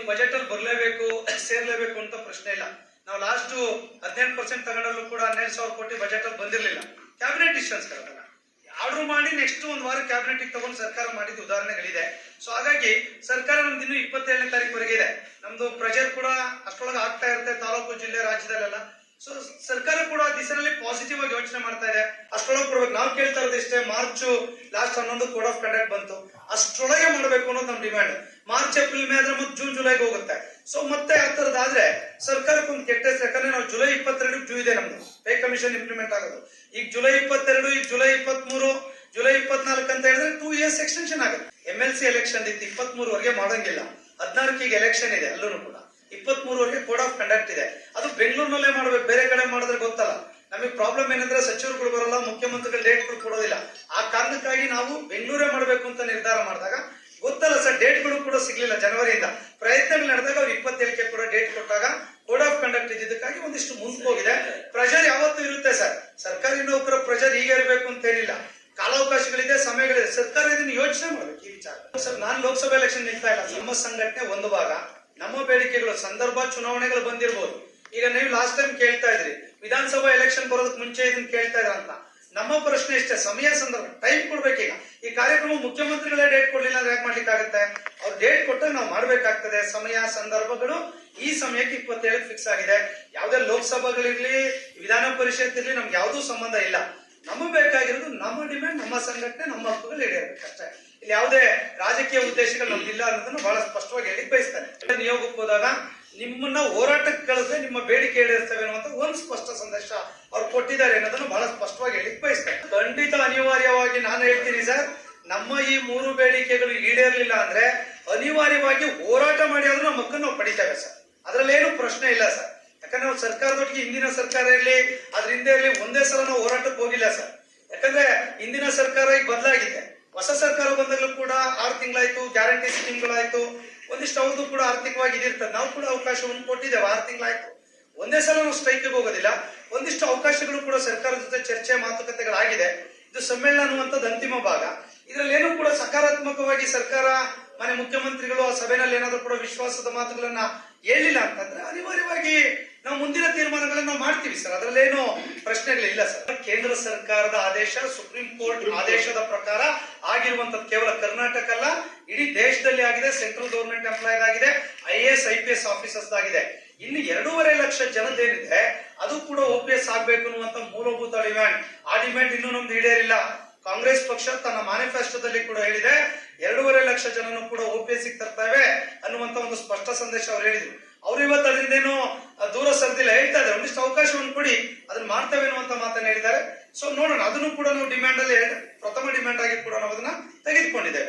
Budget ಅಲ್ಲಿ ಬರಲೇಬೇಕು, ಸೇರ್ಲೇಬೇಕು ಅಂತ ಪ್ರಶ್ನೆ ಇಲ್ಲ. ನಾವು ಲಾಸ್ಟ್ ಹದಿನೆಂಟು ಪರ್ಸೆಂಟ್ ತಗೊಂಡಲ್ಲೂ ಕೂಡ ಹನ್ನೆರಡು ಸಾವಿರ ಕೋಟಿ ಬಜೆಟ್ ಅಲ್ಲಿ ಬಂದಿರಲಿಲ್ಲ. ಕ್ಯಾಬಿನೆಟ್ ಡಿಸಿಷನ್ಸ್ ಆರ್ಡರ್ ಮಾಡಿ ನೆಕ್ಸ್ಟ್ ಒಂದು ವಾರ ಕ್ಯಾಬಿನೆಟ್ ತಗೊಂಡು ಸರ್ಕಾರ ಮಾಡಿದ ಉದಾಹರಣೆಗಳಿದೆ. ಸೊ ಹಾಗಾಗಿ ಸರ್ಕಾರ ನಮ್ದು ಇನ್ನು ಇಪ್ಪತ್ತೇಳನೇ ತಾರೀಕುವರೆಗೆ ಇದೆ. ನಮ್ದು ಪ್ರೆಷರ್ ಕೂಡ ಅಷ್ಟೊಳಗೆ ಆಗ್ತಾ ಇರುತ್ತೆ, ತಾಲೂಕು, ಜಿಲ್ಲೆ, ರಾಜ್ಯದಲ್ಲೆಲ್ಲ. ಸೊ ಸರ್ಕಾರ ಕೂಡ ಆ ದಿಸೆಯಲ್ಲಿ ಪಾಸಿಟಿವ್ ಆಗಿ ಯೋಚನೆ ಮಾಡ್ತಾ ಇದೆ. ಅಷ್ಟೊಳಗೆ ಕೊಡ್ಬೇಕು ನಾವು ಕೇಳ್ತಾ ಇರೋದು ಇಷ್ಟೇ, ಮಾರ್ಚ್ ಲಾಸ್ಟ್ ಹನ್ನೊಂದು ಕೋಡ್ ಆಫ್ ಕಂಡಕ್ಟ್ ಬಂತು. ಅಷ್ಟರೊಳಗೆ ಮಾಡಬೇಕು ಅನ್ನೋದು ನಮ್ಮ ಡಿಮ್ಯಾಂಡ್ ಮಾರ್ಚ್, ಏಪ್ರಿಲ್, ಮೇ ಆದ್ರೆ ಮತ್ತೆ ಜೂನ್, ಜುಲೈಗೆ ಹೋಗುತ್ತೆ. ಸೊ ಮತ್ತೆ ಆ ತರದಾದ್ರೆ ಸರ್ಕಾರಕ್ಕೆ ಕೆಟ್ಟ ಯಾಕಂದ್ರೆ ನಾವು ಜುಲೈ ಇಪ್ಪತ್ತೆರಡು ಜೂ ಇದೆ ನಮ್ದು. ಪೇ ಕಮಿಷನ್ ಇಂಪ್ಲಿಮೆಂಟ್ ಆಗೋದು. ಈಗ ಜುಲೈ ಇಪ್ಪತ್ತೆರಡು, ಈಗ ಜುಲೈ ಇಪ್ಪತ್ಮೂರು ಜುಲೈ ಇಪ್ಪತ್ನಾಲ್ಕು ಅಂತ ಹೇಳಿದ್ರೆ ಟೂ ಇಯರ್ಸ್ ಎಕ್ಸ್ಟೆನ್ಷನ್ ಆಗುತ್ತೆ. ಎಂ ಎಲ್ ಸಿ ಎಲೆಕ್ಷನ್ ಇತ್ತು. ಇಪ್ಪತ್ಮೂರುವರೆಗೆ ಮಾಡಂಗಿಲ್ಲ. ಮಾಡೋಂಗಿಲ್ಲ ಈಗ ಎಲೆಕ್ಷನ್ ಇದೆ ಅಲ್ಲೂ ಕೂಡ. ಇಪ್ಪತ್ಮೂರುವರೆಗೆ ಕೋಡ್ ಆಫ್ ಕಂಡಕ್ಟ್ ಇದೆ. ಬೆಂಗಳೂರಿನಲ್ಲೇ ಮಾಡ್ಬೇಕು, ಬೇರೆ ಕಡೆ ಮಾಡಿದ್ರೆ ಗೊತ್ತಲ್ಲ. ನಮಗೆ ಪ್ರಾಬ್ಲಮ್ ಏನಂದ್ರೆ ಸಚಿವರುಗಳು ಬರಲ್ಲ, ಮುಖ್ಯಮಂತ್ರಿಗಳು ಡೇಟ್ಗಳು ಕೊಡೋದಿಲ್ಲ. ಆ ಕಾರಣಕ್ಕಾಗಿ ನಾವು ಬೆಂಗಳೂರೇ ಮಾಡಬೇಕು ಅಂತ ನಿರ್ಧಾರ ಮಾಡಿದಾಗ ಗೊತ್ತಲ್ಲ ಸರ್ ಡೇಟ್ಗಳು ಕೂಡ ಸಿಗ್ಲಿಲ್ಲ ಜನವರಿಯಿಂದ. ಪ್ರಯತ್ನಗಳು ನಡೆದಾಗ ಅವ್ರು ಇಪ್ಪತ್ತೇಳಕ್ಕೆ ಕೂಡ ಡೇಟ್ ಕೊಟ್ಟಾಗ ಕೋಡ್ ಆಫ್ ಕಂಡಕ್ಟ್ ಇದ್ದಿದ್ದಕ್ಕಾಗಿ ಒಂದಿಷ್ಟು ಮುಂದಕ್ಕೆ ಹೋಗಿದೆ. ಪ್ರೆಷರ್ ಯಾವತ್ತೂ ಇರುತ್ತೆ ಸರ್. ಸರ್ಕಾರಿ ನೌಕರ ಪ್ರೆಷರ್ ಹೀಗೆ ಇರಬೇಕು ಅಂತ ಏನಿಲ್ಲ. ಕಾಲಾವಕಾಶಗಳಿದೆ, ಸಮಯಗಳಿದೆ. ಸರ್ಕಾರ ಇದನ್ನು ಯೋಚನೆ ಮಾಡಬೇಕು, ಈ ವಿಚಾರ. ಸರ್, ನಾನು ಲೋಕಸಭಾ ಎಲೆಕ್ಷನ್ ನಿಲ್ತಾ ಇಲ್ಲ. ನಮ್ಮ ಸಂಘಟನೆ ಒಂದು ಭಾಗ. ನಮ್ಮ ಬೇಡಿಕೆಗಳು, ಸಂದರ್ಭ, ಚುನಾವಣೆಗಳು ಬಂದಿರಬಹುದು ಈಗ ನೀವು ಲಾಸ್ಟ್ ಟೈಮ್ ಕೇಳ್ತಾ ಇದ್ರಿ, ವಿಧಾನಸಭಾ ಎಲೆಕ್ಷನ್ ಬರೋದಕ್ಕೆ ಮುಂಚೆ ಇದನ್ನ ಕೇಳ್ತಾ ಇದ್ರ ಅಂತ. ನಮ್ಮ ಪ್ರಶ್ನೆ ಇಷ್ಟೇ, ಸಮಯ ಸಂದರ್ಭ ಟೈಮ್ ಕೊಡ್ಬೇಕೀಗ. ಈ ಕಾರ್ಯಕ್ರಮ ಮುಖ್ಯಮಂತ್ರಿಗಳೇ ಡೇಟ್ ಕೊಡ್ಲಿಲ್ಲ ಅಂದ್ರೆ ಯಾಕೆ ಮಾಡ್ಲಿಕ್ಕಾಗತ್ತೆ? ಅವ್ರು ಡೇಟ್ ಕೊಟ್ಟಾಗ ನಾವು ಮಾಡ್ಬೇಕಾಗ್ತದೆ. ಸಮಯ ಸಂದರ್ಭಗಳು ಈ ಸಮಯಕ್ಕೆ ಇಪ್ಪತ್ತೇಳಕ್ಕೆ ಫಿಕ್ಸ್ ಆಗಿದೆ. ಯಾವುದೇ ಲೋಕಸಭೆಗಳಿರ್ಲಿ, ವಿಧಾನ ಪರಿಷತ್ ಇರ್ಲಿ, ನಮ್ಗೆ ಯಾವುದೂ ಸಂಬಂಧ ಇಲ್ಲ. ನಮಗೆ ಬೇಕಾಗಿರೋದು ನಮ್ಮ ಡಿಮ್ಯಾಂಡ್ ನಮ್ಮ ಸಂಘಟನೆ, ನಮ್ಮ ಹಕ್ಕುಗಳು ಅಷ್ಟೇ. ಇಲ್ಲಿ ಯಾವುದೇ ರಾಜಕೀಯ ಉದ್ದೇಶಗಳು ನಮ್ದಿಲ್ಲ ಅನ್ನೋದನ್ನು ಬಹಳ ಸ್ಪಷ್ಟವಾಗಿ ಹೇಳಿ ಬಯಸ್ತಾರೆ. ನಿಯೋಗಕ್ಕೆ ಹೋದಾಗ ನಿಮ್ಮನ್ನ ಹೋರಾಟಕ್ಕೆ ಕಳಿದ್ರೆ ನಿಮ್ಮ ಬೇಡಿಕೆ ಈಡೇರಿಸ್ತೇವೆ ಅನ್ನುವಂತ ಒಂದು ಸ್ಪಷ್ಟ ಸಂದೇಶ ಅವ್ರು ಕೊಟ್ಟಿದ್ದಾರೆ ಅನ್ನೋದನ್ನು ಬಹಳ ಸ್ಪಷ್ಟವಾಗಿ ಹೇಳಿ ಬಯಸ್ತೇನೆ. ಖಂಡಿತ ಅನಿವಾರ್ಯವಾಗಿ ನಾನು ಹೇಳ್ತೀನಿ ಸರ್, ನಮ್ಮ ಈ ಮೂರು ಬೇಡಿಕೆಗಳು ಈಡೇರಲಿಲ್ಲ ಅಂದ್ರೆ ಅನಿವಾರ್ಯವಾಗಿ ಹೋರಾಟ ಮಾಡಿ ಆದ್ರೂ ನಮ್ಮ ಹಕ್ಕನ್ನು ನಾವು ಪಡಿತೇವೆ ಸರ್. ಅದರಲ್ಲೇನು ಪ್ರಶ್ನೆ ಇಲ್ಲ ಸರ್. ಯಾಕಂದ್ರೆ ನಾವು ಸರ್ಕಾರದೊಟ್ಟಿಗೆ ಹಿಂದಿನ ಸರ್ಕಾರ ಇರಲಿ ಅದ್ರ ಹಿಂದೆ ಇರಲಿ ಒಂದೇ ಸಲ ನಾವು ಹೋರಾಟಕ್ಕೆ ಹೋಗಿಲ್ಲ ಸರ್. ಯಾಕಂದ್ರೆ ಹಿಂದಿನ ಸರ್ಕಾರ ಈಗ ಬದಲಾಗಿದೆ. ಹೊಸ ಸರ್ಕಾರ ಬಂದಾಗಲೂ ಕೂಡ ಆರು ತಿಂಗಳಾಯ್ತು, ಗ್ಯಾರಂಟಿ ಸ್ಕೀಮ್ಗಳಾಯ್ತು. ಒಂದಿಷ್ಟು ಅವ್ರದ್ದು ಕೂಡ ಆರ್ಥಿಕವಾಗಿ ಇದಿರ್ತದೆ. ನಾವು ಕೂಡ ಅವಕಾಶವನ್ನು ಕೊಟ್ಟಿದ್ದೇವೆ. ಆರು ತಿಂಗಳಾಯ್ತು. ಒಂದೇ ಸಲ ನಾವು ಸ್ಟ್ರೈಕ್ಗೆ ಹೋಗೋದಿಲ್ಲ. ಒಂದಿಷ್ಟು ಅವಕಾಶಗಳು ಕೂಡ ಸರ್ಕಾರದ ಜೊತೆ ಚರ್ಚೆ ಮಾತುಕತೆಗಳಾಗಿದೆ. ಇದು ಸಮ್ಮೇಳನ ಅನ್ನುವಂಥದ್ದು ಅಂತಿಮ ಭಾಗ. ಇದರಲ್ಲಿ ಏನು ಕೂಡ ಸಕಾರಾತ್ಮಕವಾಗಿ ಸರ್ಕಾರ ಮನೆ ಮುಖ್ಯಮಂತ್ರಿಗಳು ಆ ಸಭೆಯಲ್ಲಿ ಏನಾದರೂ ಕೂಡ ವಿಶ್ವಾಸದ ಮಾತುಗಳನ್ನ ಹೇಳಿಲ್ಲ ಅಂತಂದ್ರೆ ಅನಿವಾರ್ಯವಾಗಿ ನಾವು ಮುಂದಿನ ತೀರ್ಮಾನಗಳನ್ನ ನಾವು ಮಾಡ್ತೀವಿ ಸರ್. ಅದರಲ್ಲೇನು ಪ್ರಶ್ನೆಗಳಿಲ್ಲ ಸರ್. ಕೇಂದ್ರ ಸರ್ಕಾರದ ಆದೇಶ ಸುಪ್ರೀಂ ಕೋರ್ಟ್ ಆದೇಶದ ಪ್ರಕಾರ ಆಗಿರುವಂತದ್ದು ಕೇವಲ ಕರ್ನಾಟಕ ಅಲ್ಲ ಇಡೀ ದೇಶದಲ್ಲಿ ಆಗಿದೆ ಸೆಂಟ್ರಲ್ ಗವರ್ಮೆಂಟ್ ಎಂಪ್ಲಾಯ್ ಆಗಿದೆ I S I P S officers ಆಗಿದೆ. ಇನ್ನು ಎರಡೂವರೆ ಲಕ್ಷ ಜನದೇನಿದೆ ಅದು ಕೂಡ ಓ ಪಿ ಎಸ್ ಆಗ್ಬೇಕು ಅನ್ನುವಂತ ಮೂಲಭೂತ ಡಿಮ್ಯಾಂಡ್ ಆ ಡಿಮ್ಯಾಂಡ್ ಇನ್ನೂ ನಮ್ದು ಈಡೇರಿಲ್ಲ. ಕಾಂಗ್ರೆಸ್ ಪಕ್ಷ ತನ್ನ ಮ್ಯಾನಿಫೆಸ್ಟೋದಲ್ಲಿ ಕೂಡ ಹೇಳಿದೆ, ಎರಡೂವರೆ ಲಕ್ಷ ಜನನು ಕೂಡ ಓ ಪಿ ಎಸ್ ತರ್ತೇವೆ ಅನ್ನುವಂತ ಒಂದು ಸ್ಪಷ್ಟ ಸಂದೇಶ ಅವ್ರು ಹೇಳಿದ್ರು. ಅವ್ರು ಇವತ್ತು ಅದರಿಂದೇನು ದೂರ ಸರ್ದಿಲ್ಲ, ಹೇಳ್ತಾ ಇದ್ದಾರೆ. ಒಂದಿಷ್ಟು ಅವಕಾಶವನ್ನು ಕೊಡಿ, ಅದನ್ನ ಮಾಡ್ತೇವೆ ಅನ್ನುವಂತ ಮಾತನ್ನ ಹೇಳಿದ್ದಾರೆ. ಸೊ ನೋಡೋಣ, ಅದನ್ನು ಕೂಡ ನಾವು ಡಿಮ್ಯಾಂಡ್ ಅಲ್ಲಿ, ಪ್ರಥಮ ಡಿಮ್ಯಾಂಡ್ ಆಗಿ ಕೂಡ ನಾವು ಅದನ್ನ ತೆಗೆದುಕೊಂಡಿದ್ದೇವೆ.